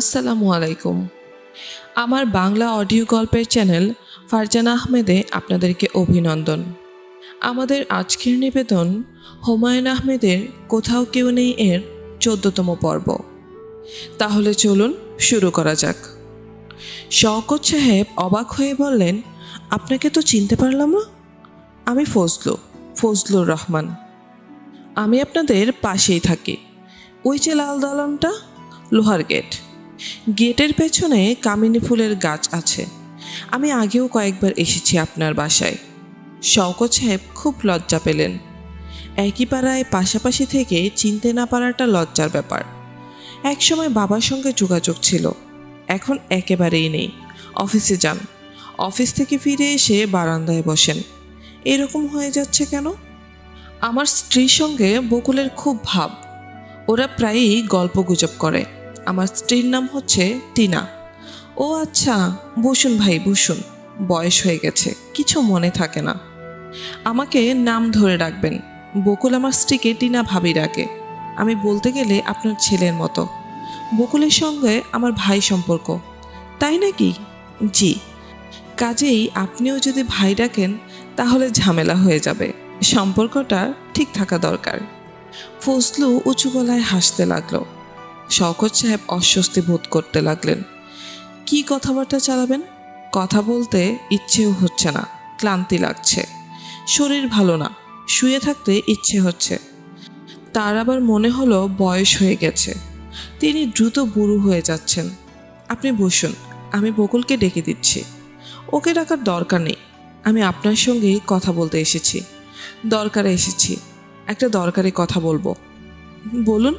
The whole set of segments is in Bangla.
আসসালামু আলাইকুম। আমার বাংলা অডিও গল্পের চ্যানেল ফারজানা আহমেদে আপনাদেরকে অভিনন্দন। আমাদের আজকের নিবেদন হুমায়ুন আহমেদের কোথাও কেউ নেই এর চোদ্দতম পর্ব। তাহলে চলুন শুরু করা যাক। শওকত সাহেব অবাক হয়ে বললেন, আপনাকে তো চিনতে পারলাম না। আমি ফজলু, ফজলুর রহমান। আমি আপনাদের পাশেই থাকি। ওই যে লাল দালানটা লোহার গেট। গেটের পেছনে কামিনী ফুলের গাছ আছে। আমি আগেও কয়েকবার এসেছি আপনার বাসায়। শওকত সাহেব খুব লজ্জা পেলেন। একই পাড়ায় পাশাপাশি থেকে চিনতে না পারাটা লজ্জার ব্যাপার। একসময় বাবার সঙ্গে যোগাযোগ ছিল। এখন একেবারেই নেই। অফিসে যান। অফিস থেকে ফিরে এসে বারান্দায় বসেন। এরকম হয়ে যাচ্ছে কেন? আমার স্ত্রীর সঙ্গে বকুলের খুব ভাব। ওরা প্রায়ই গল্প গুজব করে। আমার স্ত্রীর নাম হচ্ছে টিনা। ও আচ্ছা বসুন ভাই, বসুন। বয়স হয়ে গেছে, কিছু মনে থাকে না। আমাকে নাম ধরে রাখবেন বকুল আমার স্ত্রীকে টিনা ভাবি ডাকে। আমি বলতে গেলে আপনার ছেলের মতো। বকুলের সঙ্গে আমার ভাই সম্পর্ক। তাই নাকি? জি। কাজেই আপনিও যদি ভাই ডাকেন, তাহলে ঝামেলা হয়ে যাবে। সম্পর্কটা ঠিক থাকা দরকার। ফজলু উঁচু গলায় হাসতে লাগল। শওকত সাহেব অস্বস্তি বোধ করতে লাগলেন। কি কথাবার্তা চালাবেন? কথা বলতে ইচ্ছেও হচ্ছে না, ক্লান্তি লাগছে। শরীর ভালো না, শুয়ে থাকতে ইচ্ছে হচ্ছে। তার আবার মনে হলো বয়স হয়ে গেছে। তিনি দ্রুত বুড়ো হয়ে যাচ্ছেন। আপনি বসুন, আমি বকুলকে ডেকে দিচ্ছি। ওকে ডাকার দরকার নেই। আমি আপনার সঙ্গেই কথা বলতে এসেছি। দরকারে এসেছি। একটা দরকারি কথা বলব। বলুন।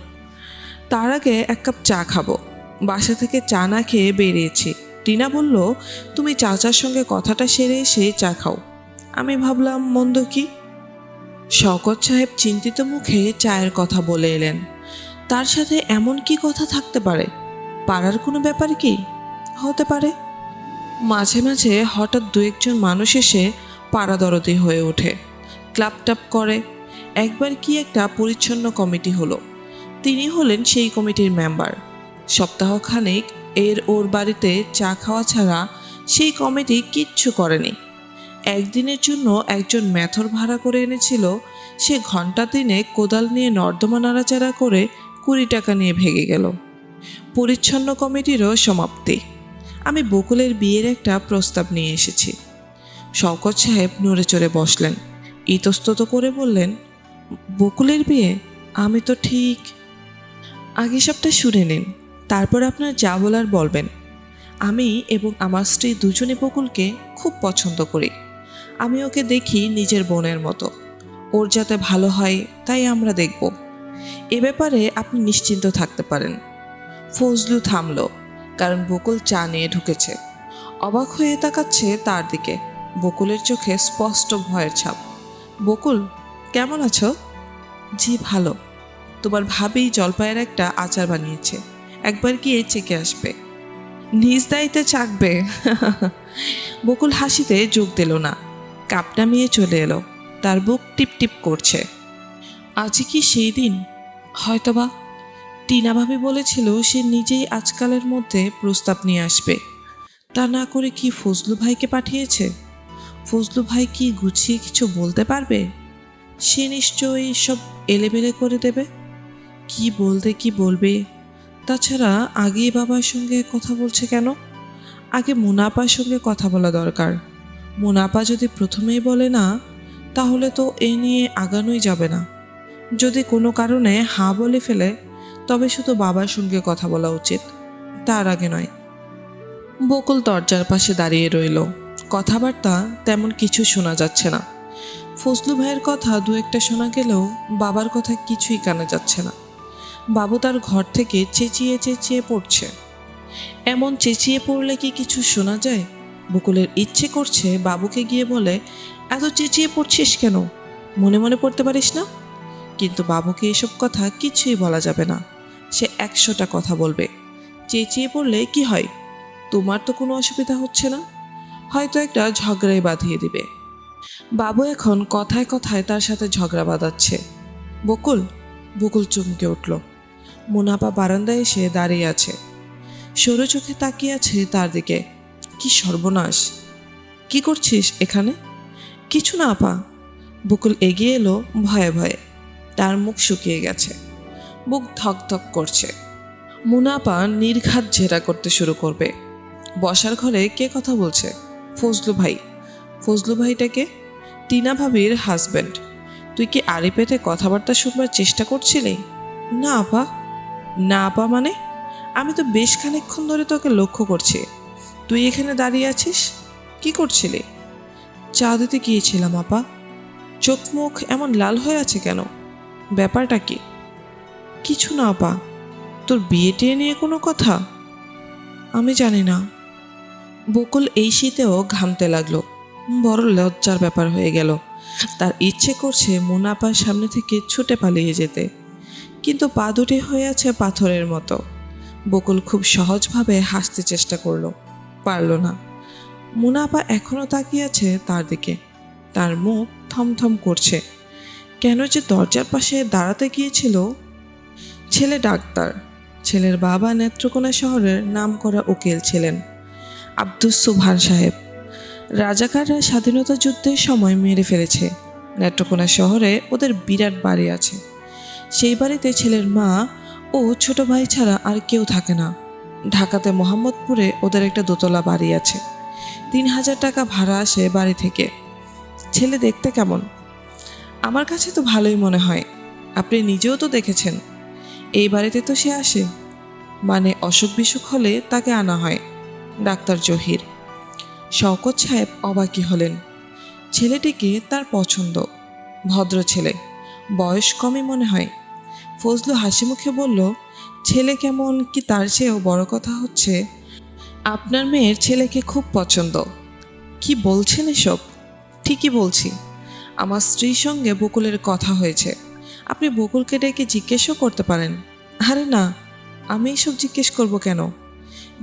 তার আগে এক কাপ চা খাব। বাসা থেকে চা না খেয়ে বেরিয়েছি। টিনা বলল, তুমি চাচার সঙ্গে কথাটা সেরে এসে চা খাও। আমি ভাবলাম, মন্দ কি? শওকত সাহেব চিন্তিত মুখে চায়ের কথা বলে এলেন। তার সাথে এমন কি কথা থাকতে পারে? পাড়ার কোনো ব্যাপার কি? হতে পারে। মাঝে মাঝে হঠাৎ দু একজন মানুষ এসে পাড়াদরদি হয়ে ওঠে। ক্লাব টাপ করে। একবার কি একটা পরিচ্ছন্ন কমিটি হলো। তিনি হলেন সেই কমিটির মেম্বার। সপ্তাহখানেক এর ওর বাড়িতে চা খাওয়া ছাড়া সেই কমিটি কিচ্ছু করেনি। একদিনের জন্য একজন ম্যাথর ভাড়া করে এনেছিল, সে ঘণ্টা দিনে কোদাল নিয়ে নর্দমা নাড়াচাড়া করে কুড়ি টাকা নিয়ে ভেঙে গেল। পরিচ্ছন্ন কমিটিরও সমাপ্তি। আমি বকুলের বিয়ের একটা প্রস্তাব নিয়ে এসেছি। শওকত সাহেব নড়ে চড়ে বসলেন। ইতস্তত করে বললেন, বকুলের বিয়ে? আমি তো ঠিক আগে সবটা শুনে নিন, তারপর আপনার যা বলার বলবেন। আমি এবং আমার স্ত্রী দুজনে বকুলকে খুব পছন্দ করি। আমি ওকে দেখি নিজের বোনের মতো। ওর যাতে ভালো হয়, তাই আমরা দেখব। এ ব্যাপারে আপনি নিশ্চিন্ত থাকতে পারেন। ফজলু থামল, কারণ বকুল চা নিয়ে ঢুকেছে। অবাক হয়ে তাকাচ্ছে তার দিকে। বকুলের চোখে স্পষ্ট ভয়ের ছাপ। বকুল, কেমন আছো? জি, ভালো। তোমার ভাবেই জলপাইয়ের একটা আচার বানিয়েছে। একবার গিয়ে চেকে আসবে। নিজ দায়িত্বে চাকবে। বকুল হাসিতে যোগ দিল না। কাপ নামিয়ে চলে এলো। তার বুক টিপ টিপ করছে। আজ কি সেই দিন? হয়তোবা। টিনা ভাবি বলেছিল সে নিজেই আজকালের মধ্যে প্রস্তাব নিয়ে আসবে। তা না করে কি ফজলু ভাইকে পাঠিয়েছে? ফজলু ভাই কি গুছিয়ে কিছু বলতে পারবে? সে নিশ্চয়ই সব এলেবেলে করে দেবে। কি বলতে কি বলবে? তাছাড়া আগে বাবার সঙ্গে কথা বলছে কেন? আগে মুনাপার সঙ্গে কথা বলা দরকার। মুনাপা যদি প্রথমেই বলে না, তাহলে তো এ নিয়ে আগানোই যাবে না। যদি কোনো কারণে হা বলে ফেলে, তবে শুধু বাবার সঙ্গে কথা বলা উচিত। তার আগে নয়। বকুল দরজার পাশে দাঁড়িয়ে রইল। কথাবার্তা তেমন কিছু শোনা যাচ্ছে না। ফজলু ভাইয়ের কথা দু একটা শোনা গেলেও বাবার কথা কিছুই কানে যাচ্ছে না। বাবু তার ঘর থেকে চেঁচিয়ে চেঁচিয়ে পড়ছে। এমন চেঁচিয়ে পড়লে কি কিছু শোনা যায়? বকুলের ইচ্ছে করছে বাবুকে গিয়ে বলে, এত চেঁচিয়ে পড়ছিস কেন? মনে মনে পড়তে পারিস না? কিন্তু বাবুকে এসব কথা কিছুই বলা যাবে না। সে একশোটা কথা বলবে। চেঁচিয়ে পড়লে কি হয়? তোমার তো কোনো অসুবিধা হচ্ছে না? হয়তো একটা ঝগড়াই বাঁধিয়ে দিবে। বাবু এখন কথায় কথায় তার সাথে ঝগড়া বাঁধাচ্ছে। বকুল বকুল চমকে উঠল। মুনাপা বারান্দায় এসে দাঁড়িয়ে আছে। সরু চোখে তাকিয়ে আছে তার দিকে। কি সর্বনাশ। কি করছিস এখানে? কিছু না, আপা। বকুল এগিয়ে এলো ভয়ে ভয়ে। তার মুখ শুকিয়ে গেছে। বুক ধক ধক করছে। মুনাপা নির্ঘাত জেরা করতে শুরু করবে। বসার ঘরে কে কথা বলছে? ফজলু ভাই। ফজলু ভাইটাকে টিনা ভাবির হাজব্যান্ড তুই কি আড়ি কথাবার্তা শুনবার চেষ্টা করছিলি? না, আপা। না আপা মানে? আমি তো বেশ খানিকক্ষণ ধরে তোকে লক্ষ্য করছি। তুই এখানে দাঁড়িয়ে আছিস? কি করছিলি? চা দিতে গিয়েছিলাম, আপা। চোখ মুখ এমন লাল হয়ে আছে কেন? ব্যাপারটা কি? কিছু না, আপা। তোর বিয়ে নিয়ে কোনো কথা? আমি জানি না। বকুল এই শীতেও ঘামতে লাগল। বড় লজ্জার ব্যাপার হয়ে গেল। তার ইচ্ছে করছে মুনাপার সামনে থেকে ছুটে পালিয়ে যেতে। কিন্তু পা দুটি হয়ে আছে পাথরের মতো। বকুল খুব সহজভাবে হাসতে চেষ্টা করল। পারল না। মুনাপা এখনও তাকিয়ে আছে তার দিকে। তার মুখ থমথম করছে। কেন যে দরজার পাশে দাঁড়াতে গিয়েছিল? ছেলে ডাক্তার। ছেলের বাবা নেত্রকোনা শহরের নামকরা উকিল ছিলেন। আব্দুস সুবহান সাহেব। রাজাকাররা স্বাধীনতা যুদ্ধের সময় মেরে ফেলেছে। নেত্রকোনা শহরে ওদের বিরাট বাড়ি আছে। সেই বাড়িতে ছেলের মা ও ছোট ভাই ছাড়া আর কেউ থাকে না। ঢাকাতে মোহাম্মদপুরে ওদের একটা দোতলা বাড়ি আছে। তিন হাজার টাকা ভাড়া আসে বাড়ি থেকে। ছেলে দেখতে কেমন? আমার কাছে তো ভালোই মনে হয়। আপনি নিজেও তো দেখেছেন। এই বাড়িতে তো সে আসে। মানে অসুখ বিসুখ হলে তাকে আনা হয়, ডাক্তার জহির। শওকত সাহেব অবাকি হলেন। ছেলেটিকে তার পছন্দ। ভদ্র ছেলে। বয়স কমই মনে হয়। ফজলু হাসি মুখে বলল, ছেলে কেমন কি তার চেয়েও বড় কথা হচ্ছে? আপনার মেয়ের ছেলেকে খুব পছন্দ। কি বলছেন এসব? ঠিকই বলছি। আমার স্ত্রীর সঙ্গে বকুলের কথা হয়েছে। আপনি বকুলকে ডেকে জিজ্ঞেসও করতে পারেন। আরে না, আমি এসব জিজ্ঞেস করব কেন?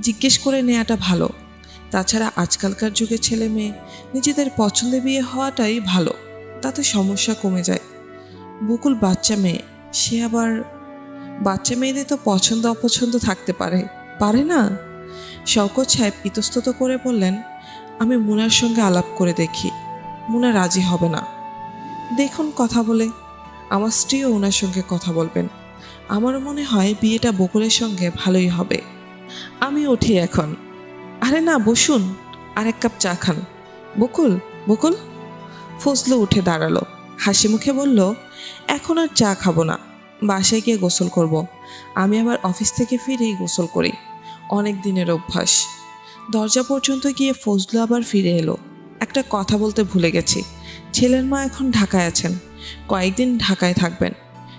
জিজ্ঞেস করে নেওয়াটা ভালো। তাছাড়া আজকালকার যুগে ছেলে মেয়ে নিজেদের পছন্দে বিয়ে হওয়াটাই ভালো। তাতে সমস্যা কমে যায়। বকুল বাচ্চা মেয়ে। সে আবার বাচ্চা মেয়েদের তো পছন্দ অপছন্দ থাকতে পারে। পারে না? শওকত সাহেব ইতস্তত করে বললেন, আমি মুনার সঙ্গে আলাপ করে দেখি। মুনা রাজি হবে না। দেখুন কথা বলে। আমার স্ত্রীও ওনার সঙ্গে কথা বলবেন। আমার মনে হয় বিয়েটা বকুলের সঙ্গে ভালোই হবে। আমি উঠি এখন। আরে না, বসুন। আর এক কাপ চা খান। বকুল বকুল? ফজলু উঠে দাঁড়াল। হাসি মুখে বলল এখন আর চা খাব না। বাসায় গিয়ে গোসল করব। আমি আবার অফিস থেকে ফিরেই গোসল করি। অনেক দিনের অভ্যাস। দরজা পর্যন্ত গিয়ে ফজলু আবার ফিরে এলো। একটা কথা বলতে ভুলে গেছি। ছেলের মা এখন ঢাকায় আছেন। কয়েকদিন ঢাকায় থাকবেন।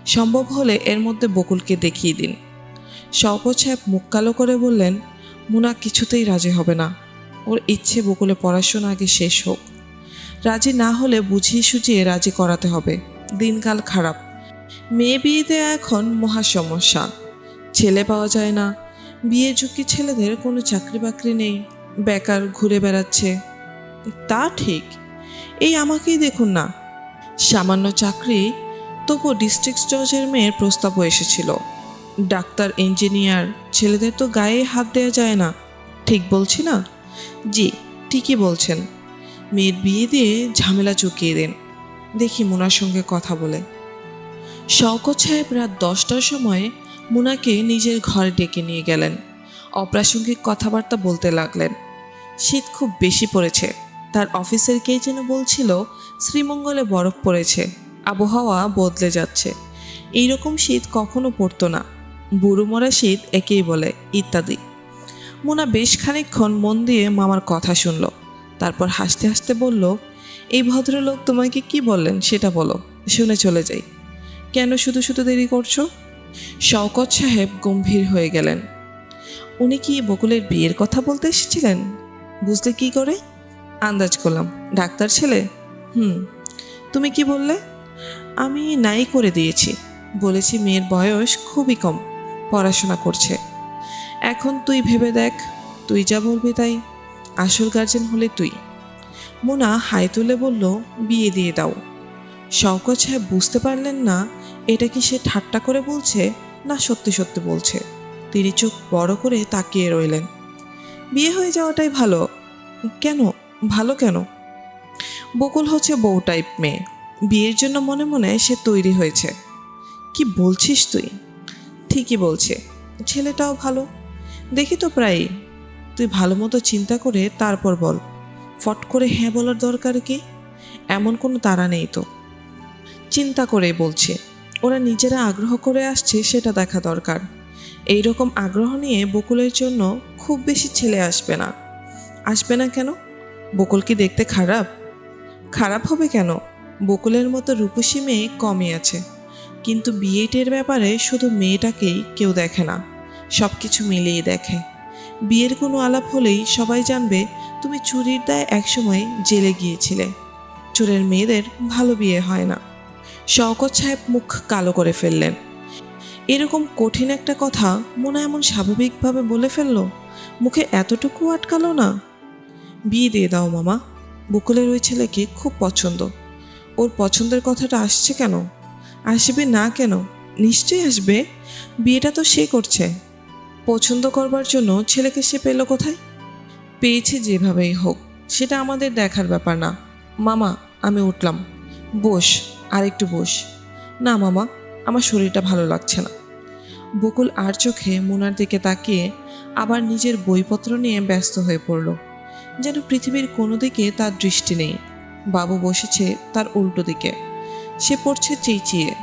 সম্ভব হলে এর মধ্যে বকুলকে দেখিয়ে দিন। শওকত সাহেব মুখ কালো করে বললেন, মুনা কিছুতেই রাজি হবে না। ওর ইচ্ছে বকুলে পড়াশোনা আগে শেষ হোক। রাজি না হলে বুঝিয়ে সুঝিয়ে রাজি করাতে হবে। দিনকাল খারাপ। মেয়ে বিয়ে দেওয়া এখন মহা সমস্যা। ছেলে পাওয়া যায় না। বিয়ে ঝুঁকি ছেলেদের কোনো চাকরি বাকরি নেই। বেকার ঘুরে বেড়াচ্ছে। তা ঠিক। এই আমাকেই দেখুন না। সামান্য চাকরি, তবু ডিস্ট্রিক্ট জজের মেয়ের প্রস্তাবও এসেছিল। ডাক্তার, ইঞ্জিনিয়ার, ছেলেদের তো গায়ে হাত দেওয়া যায় না। ঠিক বলছি না? জি, ঠিকই বলছেন। মেয়ের বিয়ে দিয়ে ঝামেলা চুকিয়ে দিন। দেখি মুনার সঙ্গে কথা বলে। শওকত সাহেব রাত দশটার সময় মুনাকে নিজের ঘরে ডেকে নিয়ে গেলেন। অপ্রাসঙ্গিক কথাবার্তা বলতে লাগলেন। শীত খুব বেশি পড়েছে। তার অফিসের কে যেন বলছিল, শ্রীমঙ্গলে বরফ পড়েছে, আবহাওয়া বদলে যাচ্ছে। এইরকম শীত কখনো পড়তো না। বুড়ো মরা শীত একেই বলে ইত্যাদি। মোনা বেশ খানিকক্ষণ মন দিয়ে মামার কথা শুনল। তারপর হাসতে হাসতে বলল এই ভদ্রলোক তোমাকে কি বললেন সেটা বলো, শুনে চলে যাই। কেন শুধু শুধু দেরি করছ? শওকত সাহেব গম্ভীর হয়ে গেলেন। উনি কি বকুলের বিয়ের কথা বলতে এসেছিলেন? বুঝলে কি করে? আন্দাজ করলাম, ডাক্তার ছেলে? হুম, তুমি কি বললে? আমি নাই করে দিয়েছি, বলেছি মেয়ের বয়স খুবই কম, পড়াশোনা করছে। এখন তুই ভেবে দেখ, তুই যা বলবি তাই, আসল গার্জেন হলে তুই। মোনা হাই তুলে বলল, বিয়ে দিয়ে দাও। শওকত সাহেব বুঝতে পারলেন না, এটা কি সে ঠাট্টা করে বলছে না সত্যি সত্যি বলছে? তিনি চোখ বড় করে তাকিয়ে রইলেন। বিয়ে হয়ে যাওয়াটাই ভালো। কেন? ভালো কেন? বকুল হচ্ছে বউ টাইপ মেয়ে। বিয়ের জন্য মনে মনে সে তৈরি হয়েছে। কি বলছিস তুই? ঠিকই বলছে। ছেলেটাও ভালো। দেখি তো প্রায়ই। তুই ভালো মতো চিন্তা করে তারপর বল। ফট করে হ্যাঁ বলার দরকার কি? এমন কোনো তারা নেই তো। চিন্তা করে বলছে, ওরা নিজেরা আগ্রহ করে আসছে সেটা দেখা দরকার। এই রকম আগ্রহ নিয়ে বকুলের জন্য খুব বেশি ছেলে আসবে না। আসবে না কেন? বকুল কি দেখতে খারাপ? খারাপ হবে কেন? বকুলের মতো রূপসী মেয়ে কমই আছে। কিন্তু বিয়েটের ব্যাপারে শুধু মেয়েটাকেই কেউ দেখে না সব কিছু মিলিয়ে দেখে। বিয়ের কোনো আলাপ হলেই সবাই জানবে তুমি চুরির দায় একসময় জেলে গিয়েছিলে। চোরের মেয়েদের ভালো বিয়ে হয় না। শওকত সাহেব মুখ কালো করে ফেললেন। এরকম কঠিন একটা কথা মনে এমন স্বাভাবিকভাবে বলে ফেলল, মুখে এতটুকু আটকালো না? বিয়ে দিয়ে দাও মামা। বকুলের ওই ছেলেকে খুব পছন্দ। ওর পছন্দের কথাটা আসছে কেন? আসবে না কেন? নিশ্চয়ই আসবে। বিয়েটা তো সে করছে। পছন্দ করবার জন্য ছেলেকে সে পেল কোথায়? পেয়েছে যেভাবেই হোক, সেটা আমাদের দেখার ব্যাপার না। মামা, আমি উঠলাম। বস আর একটু বস। না মামা, আমার শরীরটা ভালো লাগছে না। বকুল আর চোখে মুনার দিকে তাকিয়ে আবার নিজের বইপত্র নিয়ে ব্যস্ত হয়ে পড়ল। যেন পৃথিবীর কোনো দিকে তার দৃষ্টি নেই। বাবু বসেছে তার উল্টো দিকে। সে পড়ছে চেঁচিয়ে।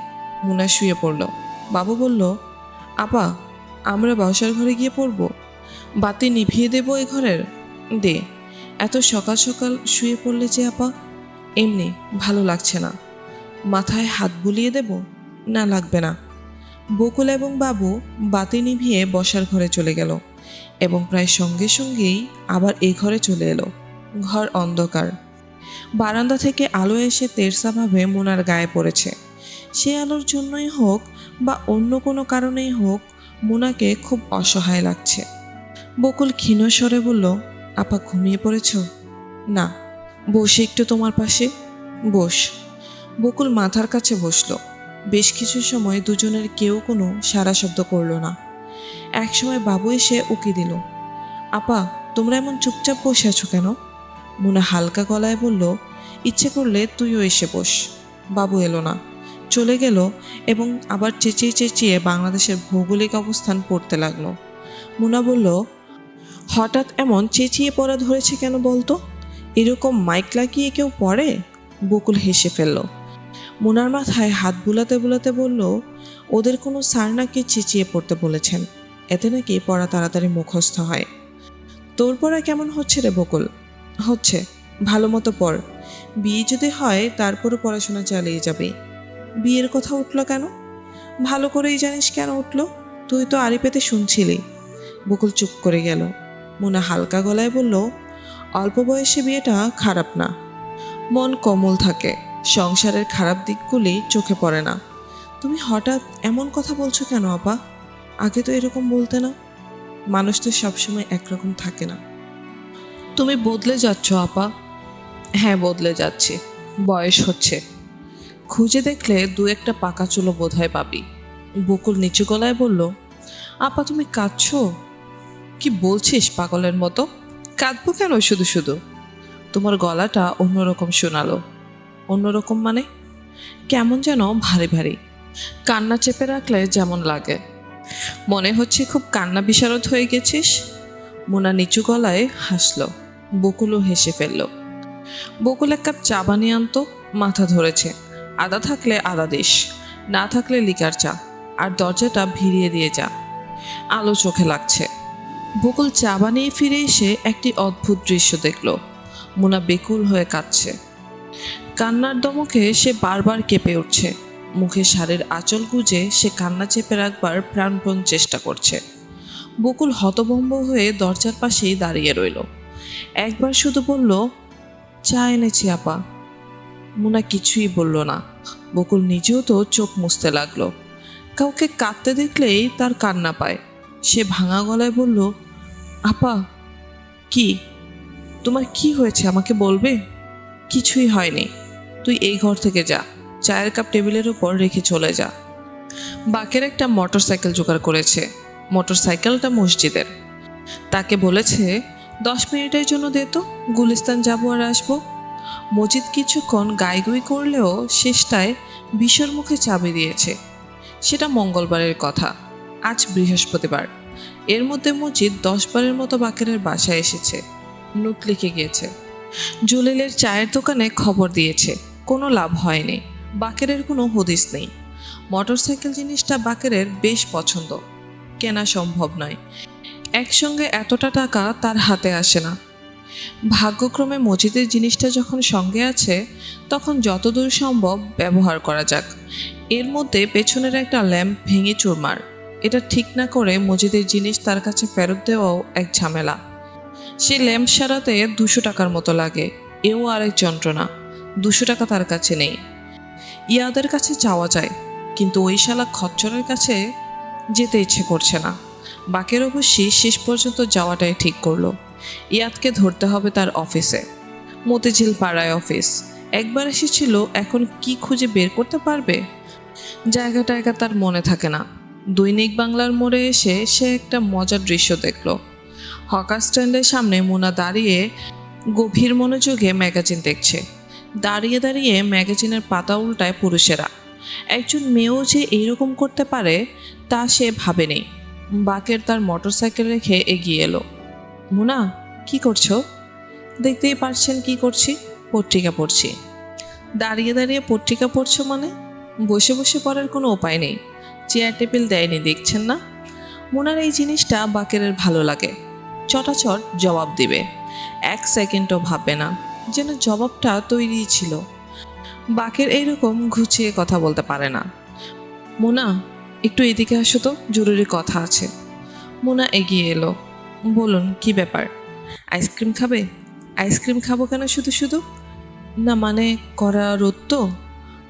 মুনা শুয়ে পড়ল। বাবু বলল, আপা, আমরা বসার ঘরে গিয়ে পড়ব? বাতি নিভিয়ে দেবো এ ঘরের? দে, এত সকাল সকাল শুয়ে পড়লে যে আপা, এমনি ভালো লাগছে না। মাথায় হাত বুলিয়ে দেব? না, লাগবে না। বকুল এবং বাবু বাতি নিভিয়ে বসার ঘরে চলে গেল এবং প্রায় সঙ্গে সঙ্গেই আবার এই ঘরে চলে এলো। ঘর অন্ধকার। বারান্দা থেকে আলো এসে তেরসাভাবে মোনার গায়ে পড়েছে। সে আলোর জন্যই হোক বা অন্য কোনো কারণেই হোক, মোনাকে খুব অসহায় লাগছে। বকুল ক্ষীণ স্বরে বলল আপা ঘুমিয়ে পড়েছ? না। বসে একটু তোমার পাশে। বস। বকুল মাথার কাছে বসল। বেশ কিছু সময় দুজনের কেউ কোনো সারা শব্দ করল না। একসময় বাবু এসে উকি দিল। আপা, তোমরা এমন চুপচাপ বসে আছো কেন? মুনা হালকা গলায় বলল, ইচ্ছে করলে তুইও এসে বস। বাবু এলো না। চলে গেল এবং আবার চেঁচিয়ে চেঁচিয়ে বাংলাদেশের ভৌগোলিক অবস্থান পড়তে লাগল। মুনা বলল হঠাৎ এমন চেঁচিয়ে পড়া ধরেছে কেন বলতো? এরকম মাইক লাগিয়ে কেউ পড়ে? বকুল হেসে ফেলল। মোনার মাথায় হাত বুলাতে বুলাতে বলল, ওদের কোনো স্যার নাকি চেঁচিয়ে পড়তে বলেছেন। এতে নাকি পড়া তাড়াতাড়ি মুখস্থ হয়। তোর পড়া কেমন হচ্ছে রে বকুল? হচ্ছে। ভালো মতো পড়। বিয়ে যদি হয়, তারপরও পড়াশোনা চালিয়ে যাবে। বিয়ের কথা উঠল কেন? ভালো করেই জানিস কেন উঠল? তুই তো আড়ি পেতে শুনছিলি। বকুল চুপ করে গেল। মুনা হালকা গলায় বলল, অল্প বয়সে বিয়েটা খারাপ না। মন কোমল থাকে, সংসারের খারাপ দিকগুলি চোখে পড়ে না। তুমি হঠাৎ এমন কথা বলছো কেন আপা? আগে তো এরকম বলতে না। মানুষ তো সবসময় একরকম থাকে না। তুমি বদলে যাচ্ছ আপা? হ্যাঁ বদলে যাচ্ছে। বয়স হচ্ছে। খুঁজে দেখলে দু একটা পাকা চুলো বোধহয় পাবি। বকুল নিচু গলায় বলল, আপা, তুমি কাঁদছো? কি বলছিস পাগলের মতো? কাঁদবো কেন শুধু শুধু? তোমার গলাটা অন্যরকম শোনালো। অন্যরকম মানে? কেমন যেন ভারী ভারী। কান্না চেপে রাখলে যেমন লাগে। মনে হচ্ছে খুব কান্না বিশারদ হয়ে গেছিস? মোনা নিচু গলায় হাসলো, বকুলও হেসে ফেলল। বকুল এক কাপ চা বানিয়ে আনতো, মাথা ধরেছে। আদা থাকলে আদা দিস, না থাকলে লিকার চা। আর দরজাটা ভিড়িয়ে দিয়ে যা। আলো চোখে লাগছে। বকুল চা বানিয়ে ফিরে এসে একটি অদ্ভুত দৃশ্য দেখল। মোনা বেকুল হয়ে কাঁদছে। কান্নার দমকে সে বারবার কেঁপে উঠছে। মুখে সারের আঁচল গুজে সে কান্না চেপে রাখবার প্রাণপণ চেষ্টা করছে। বকুল হতভম্ব হয়ে দরজার পাশেই দাঁড়িয়ে রইল। একবার শুধু বলল, চা এনেছি, আপা। মুনা কিছুই বলল না। বকুল নিজেও তো চোখ মুছতে লাগল। কাউকে কাঁদতে দেখলেই তার কান্না পায়। সে ভাঙা গলায় বলল আপা, কি? তোমার কি হয়েছে? আমাকে বলবে? কিছুই হয়নি। তুই এই ঘর থেকে যা। চায়ের কাপ টেবিলের ওপর রেখে চলে যা। বাকের একটা মোটর সাইকেল জোগাড় করেছে। মোটর সাইকেলটা মসজিদের। তাকে বলেছে, দশ মিনিটের জন্য দে তো, গুলিস্তান যাব আর আসব। মজিদ কিছুক্ষণ গাইগুই করলেও শেষটায় বিশ্বর মুখে চাবি দিয়েছে। সেটা মঙ্গলবারের কথা। আজ বৃহস্পতিবার। এর মধ্যে মজিদ দশবারের মতো বাকেরের বাসায় এসেছে। নোট লিখে গিয়েছে, জলিলের চায়ের দোকানে খবর দিয়েছে, কোনো লাভ হয়নি, বাকেরের কোনো হদিস নেই। মোটরসাইকেল জিনিসটা বাকেরের বেশ পছন্দ, কেনা সম্ভব নয়। একসঙ্গে এতটা টাকা তার হাতে আসে না। ভাগ্যক্রমে মসজিদের জিনিসটা যখন সঙ্গে আছে, তখন যতদূর সম্ভব ব্যবহার করা যাক। এর মধ্যে পেছনের একটা ল্যাম্প ভেঙে চুরমার। এটা ঠিক না করে মজিদের জিনিস তার কাছে ফেরত দেওয়াও এক ঝামেলা। সে ল্যাম্প সারাতে দুশো টাকার মতো লাগে, এও আরেক যন্ত্রণা। দুশো টাকা তার কাছে নেই। ইয়াদের কাছে যাওয়া যায়, কিন্তু ওই শালা খচ্চরের কাছে যেতে ইচ্ছে করছে না। বাকের অবশ্যই শেষ পর্যন্ত যাওয়াটাই ঠিক করল। ইয়াদকে ধরতে হবে তার অফিসে। মতিঝিল পাড়ায় অফিস। একবার এসেছিল, এখন কি খুঁজে বের করতে পারবে? জায়গা টায়গা তার মনে থাকে না। দৈনিক বাংলার মোড়ে এসে সে একটা মজার দৃশ্য দেখল। হকার স্ট্যান্ডের সামনে মোনা দাঁড়িয়ে গভীর মনোযোগে ম্যাগাজিন দেখছে। দাঁড়িয়ে দাঁড়িয়ে ম্যাগাজিনের পাতা উল্টায় পুরুষেরা। একজন মেয়েও যে এইরকম করতে পারে, তা সে ভাবেনি। বাকের তার মোটরসাইকেল রেখে এগিয়ে এলো। মুনা, কি করছ? দেখতেই পারছেন কি করছি, পত্রিকা পড়ছি। দাঁড়িয়ে দাঁড়িয়ে পত্রিকা পড়ছো মানে? বসে বসে পড়ার কোনো উপায় নেই। চেয়ার টেবিল দেয়নি, দেখছেন না? মোনার এই জিনিসটা বাকেরের ভালো লাগে। চটাচট জবাব দিবে। এক সেকেন্ডও ভাববে না, যেন জবাবটা তৈরি ছিল। বাকের এইরকম ঘুচিয়ে কথা বলতে পারে না। মোনা, একটু এদিকে আসো তো, জরুরি কথা আছে। মোনা এগিয়ে এলো। বলুন, কি ব্যাপার? আইসক্রিম খাবে? আইসক্রিম খাব কেন শুধু শুধু? না মানে কড়া রোদ তো?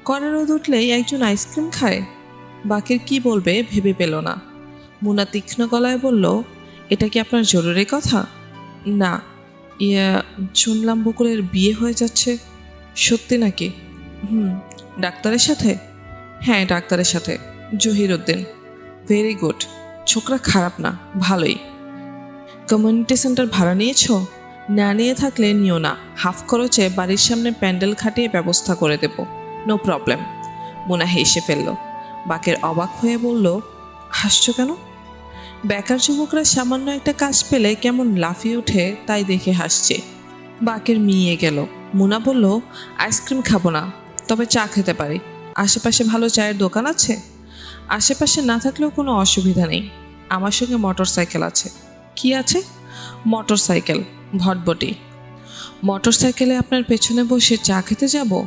কড়া রোদ উঠলেই একজন আইসক্রিম খায়? বাকির কি বলবে ভেবে পেল না। মুনা তীক্ষ্ণ গলায় বলল, এটা কি আপনার জরুরি কথা? না। ইয়া, শুনলাম বকুলের বিয়ে হয়ে যাচ্ছে। সত্যি নাকি? হুম, ডাক্তারের সাথে? হ্যাঁ ডাক্তারের সাথে। জহির উদ্দিন ভেরি গুড ছোকরা খারাপ না, ভালোই। কমিউনিটি সেন্টার ভাড়া নিয়েছো? না নিয়ে থাকলে নিও না। হাফ খরচে বাড়ির সামনে প্যান্ডেল খাটিয়ে ব্যবস্থা করে দেব। নো প্রবলেম মোনা হেসে ফেলল। বাকের অবাক হয়ে বলল, হাসছো কেন? বেকার যুবকরা সামান্য একটা কাজ পেলে কেমন লাফিয়ে ওঠে তাই দেখে হাসছে। বাকের মিয়ে গেল। মুনা বলল, আইসক্রিম খাব না, তবে চা খেতে পারি। আশেপাশে ভালো চায়ের দোকান আছে? আশেপাশে না থাকলেও কোনো অসুবিধা নেই। আমার সঙ্গে মোটর সাইকেল আছে। কি আছে? Motor cycle ভটবটি। মোটর সাইকেলে আপনার পেছনে বসে চা খেতে যাব?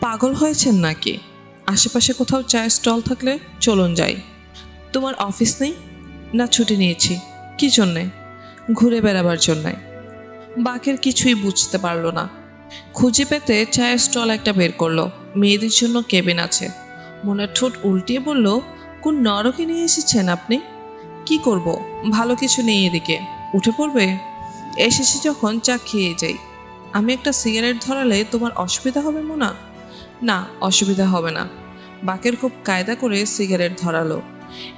পাগল হয়েছেন নাকি? আশেপাশে কোথাও চায়ের স্টল থাকলে চলুন যাই। তোমার অফিস নেই? না, ছুটি নিয়েছি। কি জন্যে? ঘুরে বেড়াবার জন্যে। বাকের কিছুই বুঝতে পারল না। খুঁজে পেতে চায়ের স্টল একটা বের করল। মেয়েদের জন্য কেবিন আছে। মনের ঠোঁট উল্টিয়ে বলল, কোন নরকে নিয়ে এসেছেন আপনি? কি করব? ভালো কিছু নেই এদিকে। উঠে পড়বে? এসেছি যখন চা খেয়ে যাই। আমি একটা সিগারেট ধরালে তোমার অসুবিধা হবে মোনা? না, অসুবিধা হবে না। বাকের খুব কায়দা করে সিগারেট ধরালো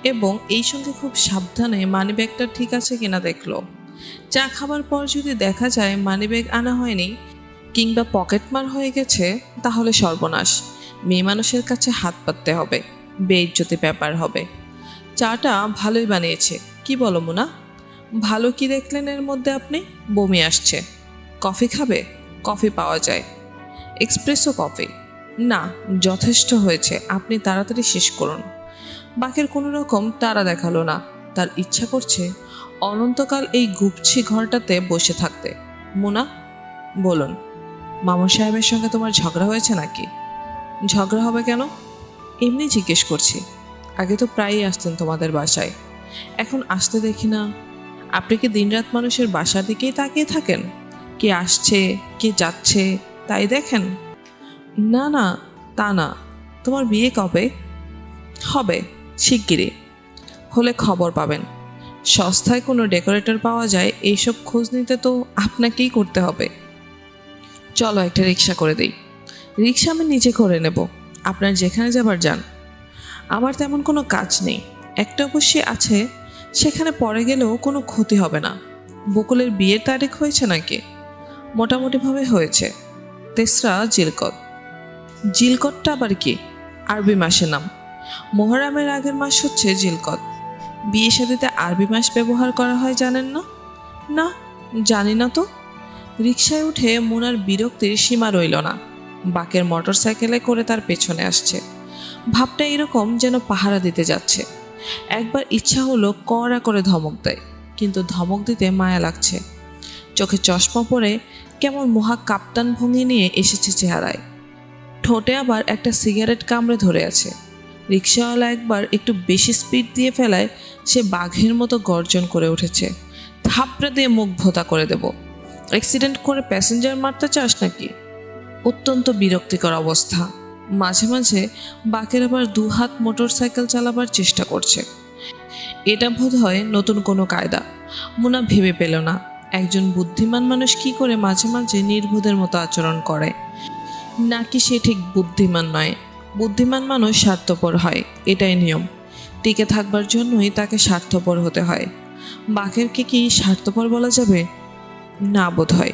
এবং এই সঙ্গে খুব সাবধানে মানিব্যাগটা ঠিক আছে কিনা দেখল। চা খাবার পর যদি দেখা যায় মানিব্যাগ আনা হয়নি কিংবা পকেটমার হয়ে গেছে, তাহলে সর্বনাশ। মেয়ে মানুষের কাছে হাত পাততে হবে, বেইজ্জতি ব্যাপার হবে। চাটা ভালোই বানিয়েছে, কি বলো মুনা? ভালো কি দেখলেন এর মধ্যে আপনি? বমি আসছে। কফি খাবে? কফি পাওয়া যায়। Espresso coffee. না, যথেষ্ট হয়েছে। আপনি তাড়াতাড়ি শেষ করুন। বাকের কোনো রকম তারা দেখাল না। তার ইচ্ছা করছে অনন্তকাল এই গুপছি ঘরটাতে বসে থাকতে। মোনা, বলুন, মামুন সাহেবের সঙ্গে তোমার ঝগড়া হয়েছে নাকি? ঝগড়া হবে কেন? এমনি জিজ্ঞেস করছি। আগে তো প্রায়ই আসতেন তোমাদের বাসায়। এখন আসতে দেখি না। আপনি কি দিনরাত মানুষের বাসার দিকেই তাকিয়ে থাকেন? কে আসছে, কে যাচ্ছে, তাই দেখেন? না না, তা না। তোমার বিয়ে কবে? হবে শিগগিরই। হলে খবর পাবেন। সস্তায় কোনো ডেকোরেটর পাওয়া যায়, এইসব খোঁজ নিতে তো আপনাকেই করতে হবে। চলো একটা রিক্সা করে দিই। রিক্সা আমি নিজে করে নেব। আপনার যেখানে যাবার যান। আমার তেমন কোনো কাজ নেই। একটা অবশ্যই আছে, সেখানে পড়ে গেলেও কোনো ক্ষতি হবে না। বকুলের বিয়ের তারিখ হয়েছে নাকি? মোটামুটিভাবে হয়েছে। তেসরা জিলকত। জিলকতটা আবার কি? আরবি মাসের নাম। মোহরামের আগের মাস হচ্ছে জিলকত বিয়ে শাদিতে আরবি মাস ব্যবহার করা হয়, জানেন না? না, জানি না তো। রিকশায় উঠে মোনার বিরক্তির সীমা রইল না। বাকের মোটর সাইকেলে করে তার পেছনে আসছে। ভাবটা এরকম যেন পাহারা দিতে যাচ্ছে। একবার ইচ্ছা হলো কড়া করে ধমক দেয়, কিন্তু ধমক দিতে মায়া লাগছে। চোখে চশমা পরে কেমন মহা কাপ্তান ভঙ্গি নিয়ে এসেছে চেহারায়। ঠোঁটে আবার একটা সিগারেট কামড়ে ধরে আছে। রিক্সাওয়ালা একবার একটু বেশি স্পিড দিয়ে ফেলায়, সে বাঘের মতো গর্জন করে উঠেছে। থাপড়ে দিয়ে মুখ ভোতা করে দেব। অ্যাক্সিডেন্ট করে প্যাসেঞ্জার মারতে চাস নাকি? অত্যন্ত বিরক্তিকর অবস্থা। মাঝে মাঝে বাঘের আবার দু হাত মোটর সাইকেল চালাবার চেষ্টা করছে। এটা বোধ হয় নতুন কোনো কায়দা। মুনা ভেবে পেল না। একজন বুদ্ধিমান মানুষ কি করে মাঝে মাঝে নির্বোধের মতো আচরণ করে। নাকি সে ঠিক বুদ্ধিমান নয়? বুদ্ধিমান মানুষ স্বার্থপর হয়, এটাই নিয়ম। টিকে থাকবার জন্যই তাকে স্বার্থপর হতে হয়। বাঘেরকে কি স্বার্থপর বলা যাবে? না বোধ হয়